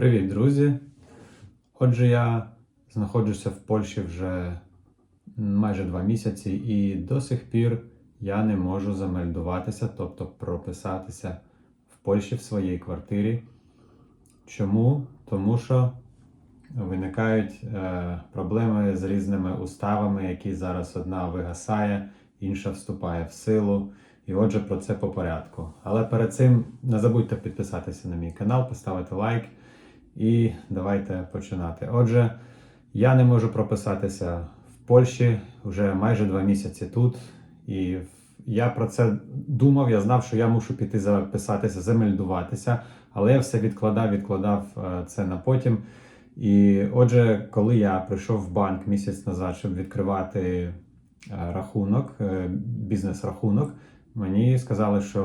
Привіт, друзі! Отже, я знаходжуся в Польщі вже майже два місяці, і до сих пір я не можу замельдуватися, тобто прописатися в Польщі в своїй квартирі. Чому? Тому що виникають е, проблеми з різними уставами, які зараз одна вигасає, інша вступає в силу. І отже, про це по порядку. Але перед цим не забудьте підписатися на мій канал, поставити лайк. І давайте починати. Отже, я не можу прописатися в Польщі вже майже два місяці тут. І я про це думав, я знав, що я мушу піти записатися, замельдуватися, але я все відкладав, відкладав е, це на потім. І отже, коли я прийшов в банк місяць назад, щоб відкривати е, рахунок, е, бізнес-рахунок, мені сказали, що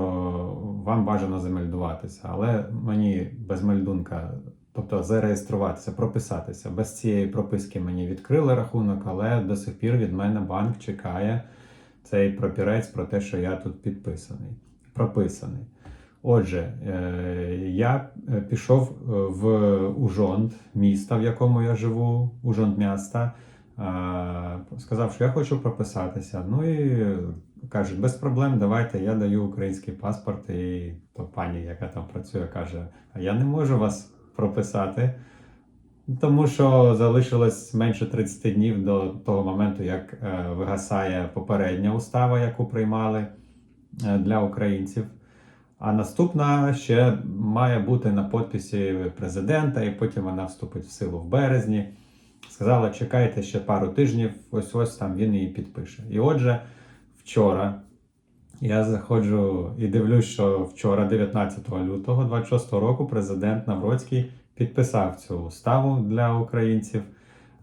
вам бажано замельдуватися, але мені без мельдунка, тобто зареєструватися, прописатися. Без цієї прописки мені відкрили рахунок, але до сих пір від мене банк чекає цей пропірець про те, що я тут підписаний, прописаний. Отже, е, я е, пішов е, в Ужонт, міста, в якому я живу, Ужонт міста. Сказав, що я хочу прописатися. Ну і кажуть, без проблем, давайте я даю український паспорт. І то пані, яка там працює, каже: А я не можу вас прописати, тому що залишилось менше 30 днів до того моменту, як е, вигасає попередня устава, яку приймали е, для українців. А наступна ще має бути на підписі президента, і потім вона вступить в силу в березні. Сказала, чекайте ще пару тижнів, ось ось там він її підпише. І отже, вчора я заходжу і дивлюсь, що вчора, 19 лютого 26 року, президент Навроцький підписав цю уставу для українців.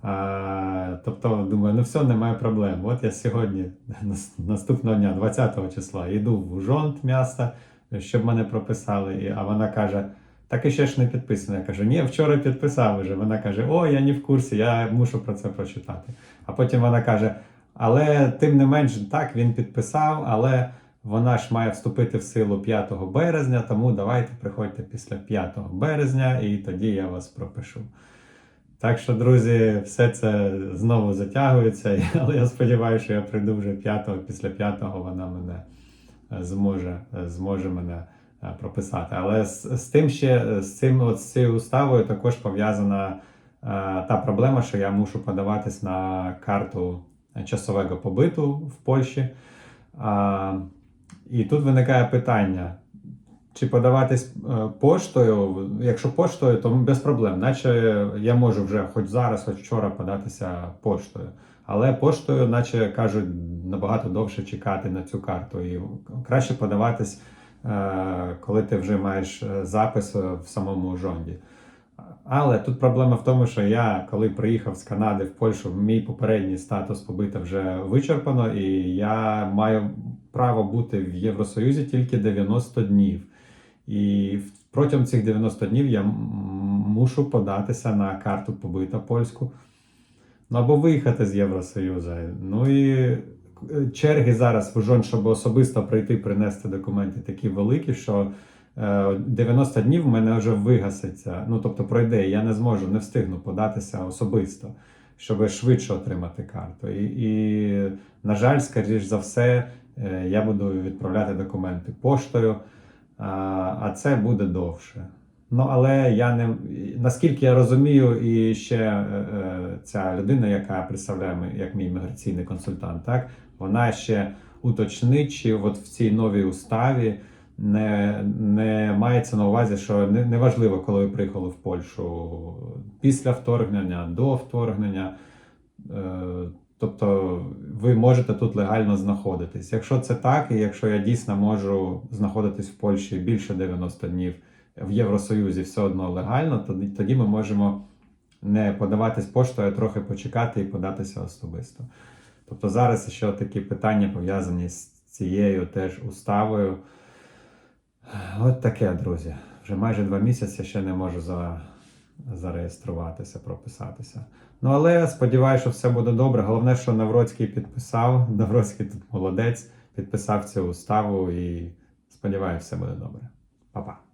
А, тобто, думаю, ну все, немає проблем. От я сьогодні, наступного дня, 20 числа, йду в Ужонт міста, щоб мене прописали. А вона каже: так і ще ж не підписано. Я кажу, ні, вчора підписав вже. Вона каже: О, я не в курсі, я мушу про це прочитати. А потім вона каже: але тим не менш, так, він підписав, але вона ж має вступити в силу 5 березня, тому давайте приходьте після 5 березня, і тоді я вас пропишу. Так що, друзі, все це знову затягується, але я сподіваюся, що я прийду вже 5-го, після 5-го вона мене е, зможе, е, зможе мене е, прописати. Але з, з тим ще з цим от, з цією уставою також пов'язана та проблема, що я мушу подаватись на карту часового побиту в Польщі. А, і тут виникає питання. Чи подаватись е, поштою? Якщо поштою, то без проблем. Наче я можу вже хоч зараз, хоч вчора податися поштою. Але поштою, наче кажуть, набагато довше чекати на цю карту. І краще подаватись, е, коли ти вже маєш е, запис в самому жонді. Але тут проблема в тому, що я, коли приїхав з Канади в Польщу, мій попередній статус побита вже вичерпано, і я маю право бути в Євросоюзі тільки 90 днів. І протягом цих 90 днів я мушу податися на карту побита польську. Ну або виїхати з Євросоюзу. Ну і е, черги зараз в Ужон, щоб особисто прийти принести документи, такі великі, що 90 днів в мене вже вигаситься. Ну тобто пройде, я не зможу, не встигну податися особисто, щоб швидше отримати карту. І, і на жаль, скоріш за все, е, я буду відправляти документи поштою, а, а це буде довше. Ну, але я не наскільки я розумію, і ще е, е, ця людина, яка представляє як мій міграційний консультант, так вона ще уточнить, чи от в цій новій уставі не, не мається на увазі, що не, неважливо, коли ви приїхали в Польщу після вторгнення, до вторгнення. Е, Тобто ви можете тут легально знаходитись. Якщо це так, і якщо я дійсно можу знаходитись в Польщі більше 90 днів в Євросоюзі все одно легально, тоді, тоді ми можемо не подаватись поштою, а трохи почекати і податися особисто. Тобто зараз ще такі питання пов'язані з цією теж уставою. От таке, друзі. Вже майже два місяці ще не можу за, зареєструватися, прописатися. Ну, але сподіваюся, що все буде добре. Головне, що Навроцький підписав. Навроцький тут молодець, підписав цю уставу і сподіваюся, все буде добре. Па-па.